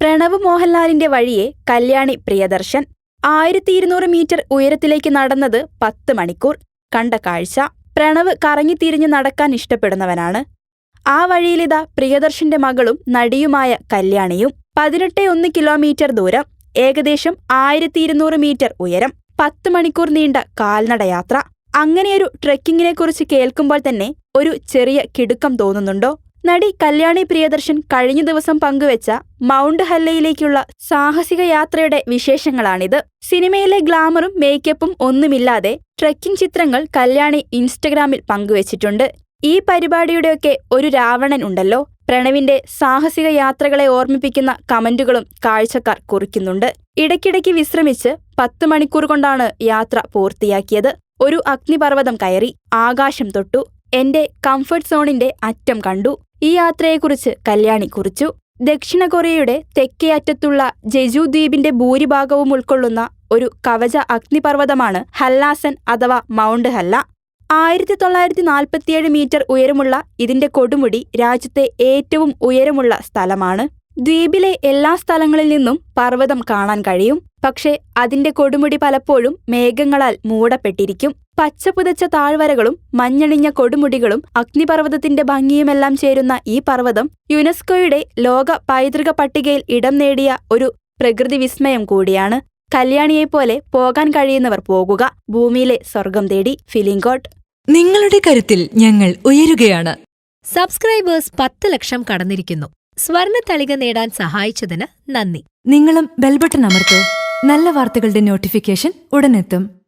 പ്രണവ് മോഹൻലാലിന്റെ വഴിയെ കല്യാണി പ്രിയദർശൻ ആയിരത്തി ഇരുന്നൂറ് മീറ്റർ ഉയരത്തിലേക്ക് നടന്നത് പത്ത് മണിക്കൂർ. കണ്ട കാഴ്ച പ്രണവ് കറങ്ങിത്തിരിഞ്ഞ് നടക്കാൻ ഇഷ്ടപ്പെടുന്നവനാണ്. ആ വഴിയിലിതാ പ്രിയദർശന്റെ മകളും നടിയുമായ കല്യാണിയും പതിനെട്ട് ഒന്ന് കിലോമീറ്റർ ദൂരം ഏകദേശം ആയിരത്തി ഇരുന്നൂറ് മീറ്റർ ഉയരം പത്ത് മണിക്കൂർ നീണ്ട കാൽനടയാത്ര. അങ്ങനെയൊരു ട്രെക്കിങ്ങിനെക്കുറിച്ച് കേൾക്കുമ്പോൾ തന്നെ ഒരു ചെറിയ കിടുക്കം തോന്നുന്നുണ്ടോ? നടി കല്യാണി പ്രിയദർശൻ കഴിഞ്ഞ ദിവസം പങ്കുവച്ച മൗണ്ട് ഹല്ലയിലേക്കുള്ള സാഹസിക യാത്രയുടെ വിശേഷങ്ങളാണിത്. സിനിമയിലെ ഗ്ലാമറും മേക്കപ്പും ഒന്നുമില്ലാതെ ട്രെക്കിംഗ് ചിത്രങ്ങൾ കല്യാണി ഇൻസ്റ്റഗ്രാമിൽ പങ്കുവച്ചിട്ടുണ്ട്. ഈ പരിപാടിയുടെയൊക്കെ ഒരു രാവണൻ ഉണ്ടല്ലോ. പ്രണവിന്റെ സാഹസിക യാത്രകളെ ഓർമ്മിപ്പിക്കുന്ന കമന്റുകളും കാഴ്ചക്കാർ കുറിക്കുന്നുണ്ട്. ഇടയ്ക്കിടയ്ക്ക് വിശ്രമിച്ച് പത്ത് മണിക്കൂർ കൊണ്ടാണ് യാത്ര പൂർത്തിയാക്കിയത്. ഒരു അഗ്നിപർവതം കയറി ആകാശം തൊട്ടു. എന്റെ കംഫർട്ട് സോണിന്റെ അറ്റം കണ്ടു. ഈ യാത്രയെക്കുറിച്ച് കല്യാണി കുറിച്ചു. ദക്ഷിണ കൊറിയയുടെ തെക്കേ അറ്റത്തുള്ള ജെജു ദ്വീപിന്റെ ഭൂരിഭാഗവും ഉൾക്കൊള്ളുന്ന ഒരു കവച അഗ്നിപർവതമാണ് ഹല്ലാസൻ അഥവാ മൗണ്ട് ഹല്ല. ആയിരത്തി തൊള്ളായിരത്തി നാൽപ്പത്തിയേഴ് മീറ്റർ ഉയരമുള്ള ഇതിന്റെ കൊടുമുടി രാജ്യത്തെ ഏറ്റവും ഉയരമുള്ള സ്ഥലമാണ്. ദ്വീപിലെ എല്ലാ സ്ഥലങ്ങളിൽ നിന്നും പർവതം കാണാൻ കഴിയും. പക്ഷേ അതിന്റെ കൊടുമുടി പലപ്പോഴും മേഘങ്ങളാൽ മൂടപ്പെട്ടിരിക്കും. പച്ചപുതച്ച താഴ്വരകളും മഞ്ഞണിഞ്ഞ കൊടുമുടികളും അഗ്നിപർവതത്തിന്റെ ഭംഗിയുമെല്ലാം ചേരുന്ന ഈ പർവതം യുനെസ്കോയുടെ ലോക പൈതൃക പട്ടികയിൽ ഇടം നേടിയ ഒരു പ്രകൃതി വിസ്മയം കൂടിയാണ്. കല്യാണിയെപ്പോലെ പോകാൻ കഴിയുന്നവർ പോകുക. ഭൂമിയിലെ സ്വർഗം തേടി ഫിലിംഗോട്ട് നിങ്ങളുടെ കരുത്തിൽ ഞങ്ങൾ ഉയരുകയാണ്. സബ്സ്ക്രൈബേഴ്സ് പത്ത് ലക്ഷം കടന്നിരിക്കുന്നു. സ്വർണ തളിക നേടാൻ സഹായിച്ചതിന് നന്ദി. നിങ്ങളും ബെൽബട്ടൺ അമർത്തോ. നല്ല വാർത്തകളുടെ നോട്ടിഫിക്കേഷൻ ഉടനെത്തും.